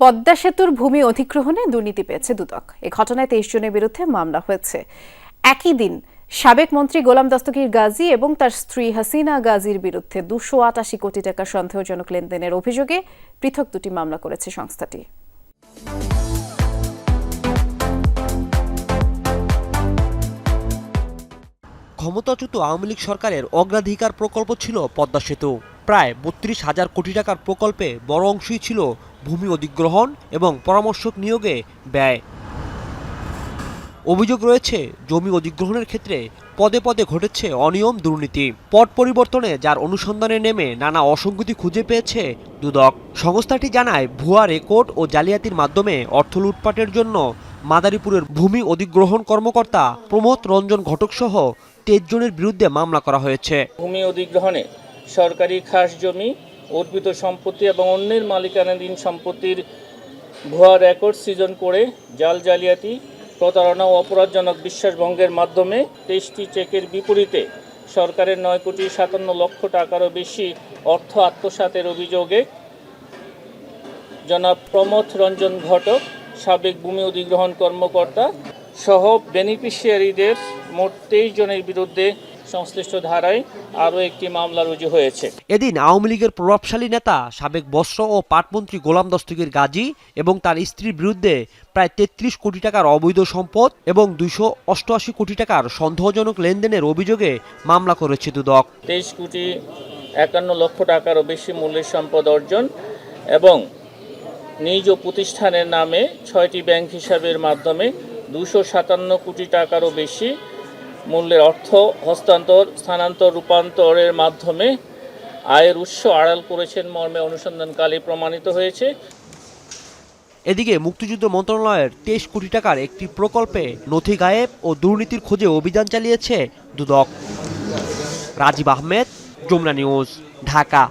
পদ্মা সেতুর ভূমি অধিগ্রহণে দুর্নীতি পেয়েছে দুদক। এ ঘটনায় তেইশ জনের বিরুদ্ধে মামলা হয়েছে। একই দিন সাবেক মন্ত্রী গোলাম দস্তগীর গাজী এবং তার স্ত্রী হাসিনা গাজীর বিরুদ্ধে দুশো আটাশি কোটি টাকা সন্দেহজনক লেনদেনের অভিযোগে পৃথক দুটি মামলা করেছে সংস্থাটি। ক্ষমতাচ্যুত আওয়ামী লীগ সরকারের অগ্রাধিকার প্রকল্প ছিল পদ্মা সেতু। প্রায় বত্রিশ হাজার কোটি টাকার প্রকল্পে বড় অংশই ছিল ভূমি অধিগ্রহণ এবং পরামর্শক নিয়োগে ব্যয়। অভিযোগ রয়েছে, জমি অধিগ্রহণের ক্ষেত্রে পদে পদে ঘটেছে অনিয়ম, দুর্নীতি। পট পরিবর্তনে যার অনুসন্ধানে নেমে নানা অসঙ্গতি খুঁজে পেয়েছে দুদক। সংস্থাটি জানায়, ভুয়া রেকর্ড ও জালিয়াতির মাধ্যমে অর্থ লুটপাটের জন্য মাদারীপুরের ভূমি অধিগ্রহণ কর্মকর্তা প্রমোদ রঞ্জন ঘটক সহ তেইশ বিরুদ্ধে মামলা করা হয়েছে। ভূমি অধিগ্রহণে সরকারি খাস জমি অর্পিত সম্পত্তি এবং অন্যের মালিকানাধীন সম্পত্তির ভুয়া রেকর্ড সৃজন করে জাল জালিয়াতি, প্রতারণা ও অপরাধজনক বিশ্বাসভঙ্গের মাধ্যমে তেইশটি চেকের বিপরীতে সরকারের নয় কোটি সাতান্ন লক্ষ টাকারও বেশি অর্থ আত্মসাতের অভিযোগে জনাব প্রমথ রঞ্জন ঘটক, সাবেক ভূমি অধিগ্রহণ কর্মকর্তা সহ বেনিফিশিয়ারিদের মোট তেইশ জনের বিরুদ্ধে সংশ্লিষ্ট ধারায় আরও একটি মামলা রুজু হয়েছে। এদিন আওয়ামী লীগের প্রভাবশালী নেতা সাবেক বস্ত্র ও পাটমন্ত্রী গোলাম দস্তগীর গাজী এবং তার স্ত্রীর বিরুদ্ধে প্রায় তেত্রিশ কোটি টাকার অবৈধ সম্পদ এবং দুইশো অষ্টআশি কোটি টাকার সন্দেহজনক লেনদেনের অভিযোগে মামলা করেছে দুদক। তেইশ কোটি একান্ন লক্ষ টাকারও বেশি মূল্যের সম্পদ অর্জন এবং নিজ প্রতিষ্ঠানের নামে ছয়টি ব্যাংক হিসাবের মাধ্যমে দুশো সাতান্ন কোটি টাকারও বেশি মূল্যের অর্থ হস্তান্তর, স্থানান্তর, রূপান্তরের মাধ্যমে আয়ের উৎস আড়াল করেছেন মর্মে অনুসন্ধানকালে প্রমাণিত হয়েছে। এদিকে মুক্তিযুদ্ধ মন্ত্রণালয়ের তেইশ কোটি টাকার একটি প্রকল্পে নথি গায়েব ও দুর্নীতির খোঁজে অভিযান চালিয়েছে দুদক। রাজীব আহমেদ, যমুনা নিউজ, ঢাকা।